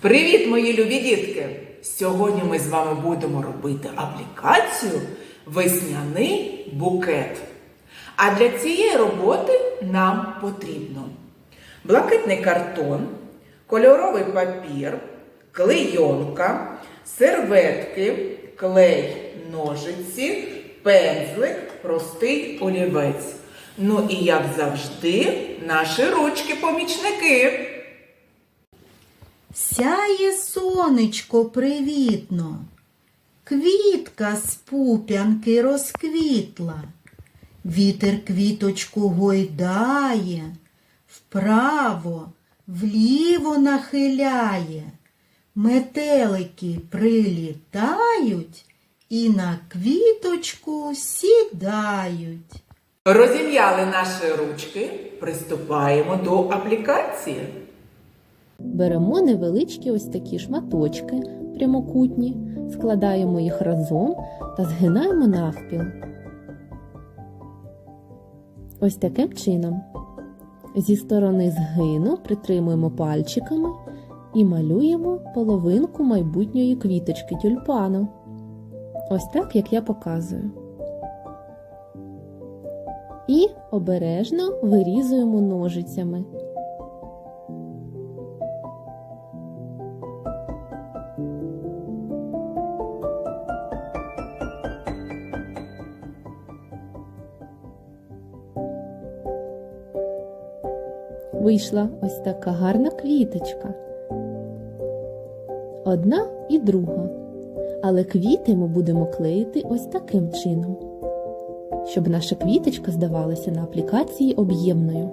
Привіт, мої любі дітки! Сьогодні ми з вами будемо робити аплікацію Весняний букет. А для цієї роботи нам потрібно блакитний картон, кольоровий папір, клейонка, серветки, клей, ножиці, пензлик, простий олівець. Ну і як завжди, наші ручки-помічники. Сяє сонечко привітно, квітка з пуп'янки розквітла, вітер квіточку гойдає, вправо, вліво нахиляє, метелики прилітають і на квіточку сідають. Розім'яли наші ручки, приступаємо до аплікації. Беремо невеличкі ось такі шматочки прямокутні, складаємо їх разом та згинаємо навпіл. Ось таким чином. Зі сторони згину притримуємо пальчиками і малюємо половинку майбутньої квіточки тюльпану. Ось так, як я показую. І обережно вирізуємо ножицями. Вийшла ось така гарна квіточка. Одна і друга. Але квіти ми будемо клеїти ось таким чином, щоб наша квіточка здавалася на аплікації об'ємною.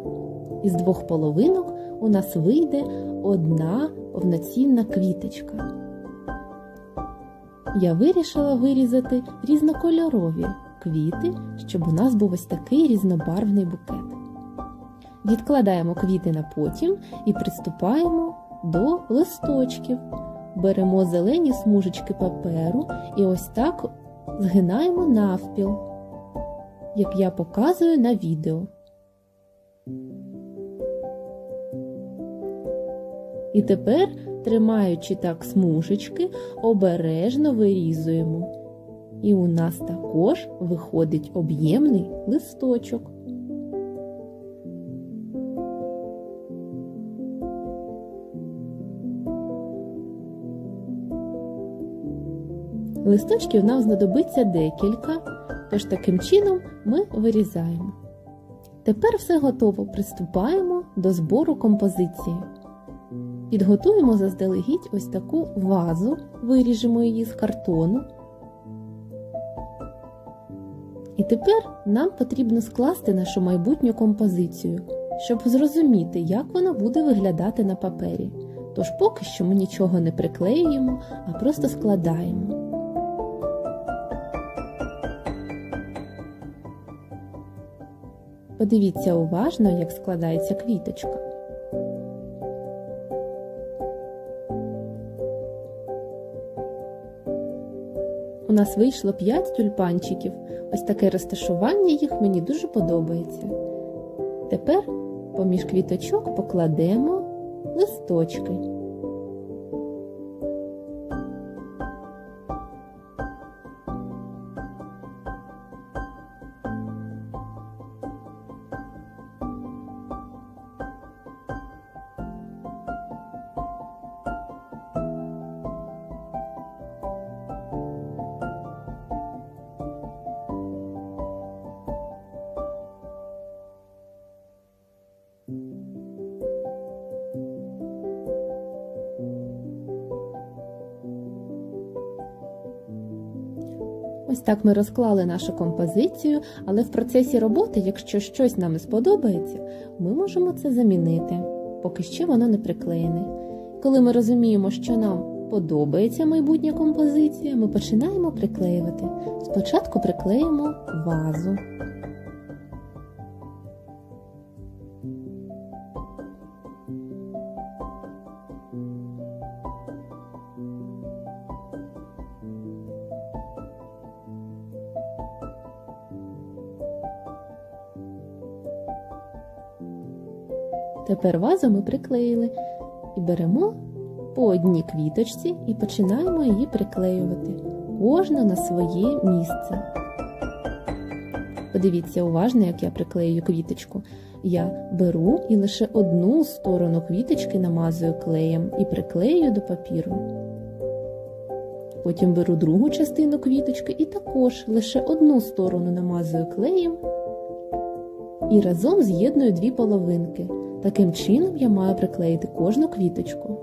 Із двох половинок у нас вийде одна повноцінна квіточка. Я вирішила вирізати різнокольорові квіти, щоб у нас був ось такий різнобарвний букет. Відкладаємо квіти на потім і приступаємо до листочків. Беремо зелені смужечки паперу і ось так згинаємо навпіл, як я показую на відео. І тепер, тримаючи так смужечки, обережно вирізуємо. І у нас також виходить об'ємний листочок. Листочків нам знадобиться декілька, тож таким чином ми вирізаємо. Тепер все готово. Приступаємо до збору композиції. Підготуємо заздалегідь ось таку вазу, виріжемо її з картону. І тепер нам потрібно скласти нашу майбутню композицію, щоб зрозуміти, як вона буде виглядати на папері. Тож поки що ми нічого не приклеюємо, а просто складаємо. Подивіться уважно, як складається квіточка. У нас вийшло 5 тюльпанчиків. Ось таке розташування їх мені дуже подобається. Тепер поміж квіточок покладемо листочки. Ось так ми розклали нашу композицію, але в процесі роботи, якщо щось нам сподобається, ми можемо це замінити, поки ще воно не приклеєне. Коли ми розуміємо, що нам подобається майбутня композиція, ми починаємо приклеювати. Спочатку приклеїмо вазу. Тепер вазу ми приклеїли і беремо по одній квіточці і починаємо її приклеювати, кожна на своє місце. Подивіться уважно, як я приклеюю квіточку. Я беру і лише одну сторону квіточки намазую клеєм і приклеюю до папіру. Потім беру другу частину квіточки і також лише одну сторону намазую клеєм і разом з'єдную дві половинки. Таким чином я маю приклеїти кожну квіточку.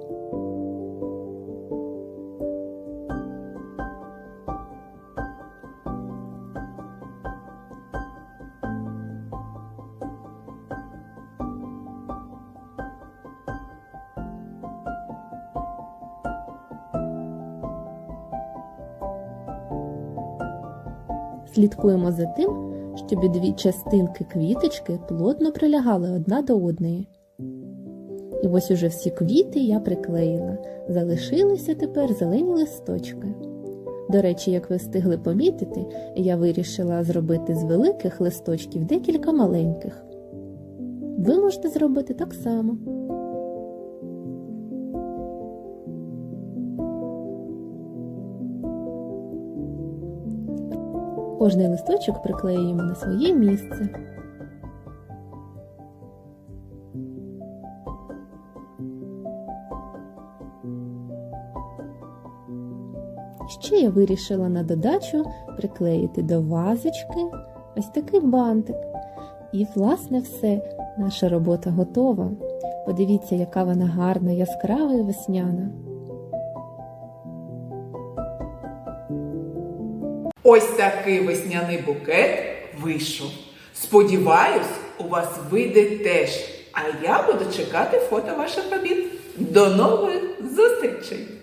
Слідкуємо за тим, щоб дві частинки квіточки плотно прилягали одна до одної. І ось уже всі квіти я приклеїла. Залишилися тепер зелені листочки. До речі, як ви встигли помітити, я вирішила зробити з великих листочків декілька маленьких. Ви можете зробити так само. Кожний листочок приклеюємо на своє місце. Ще я вирішила на додачу приклеїти до вазочки ось такий бантик. І, власне, все, наша робота готова. Подивіться, яка вона гарна, яскрава і весняна. Ось такий весняний букет вийшов. Сподіваюсь, у вас вийде теж. А я буду чекати фото ваших робіт. До нових зустрічей!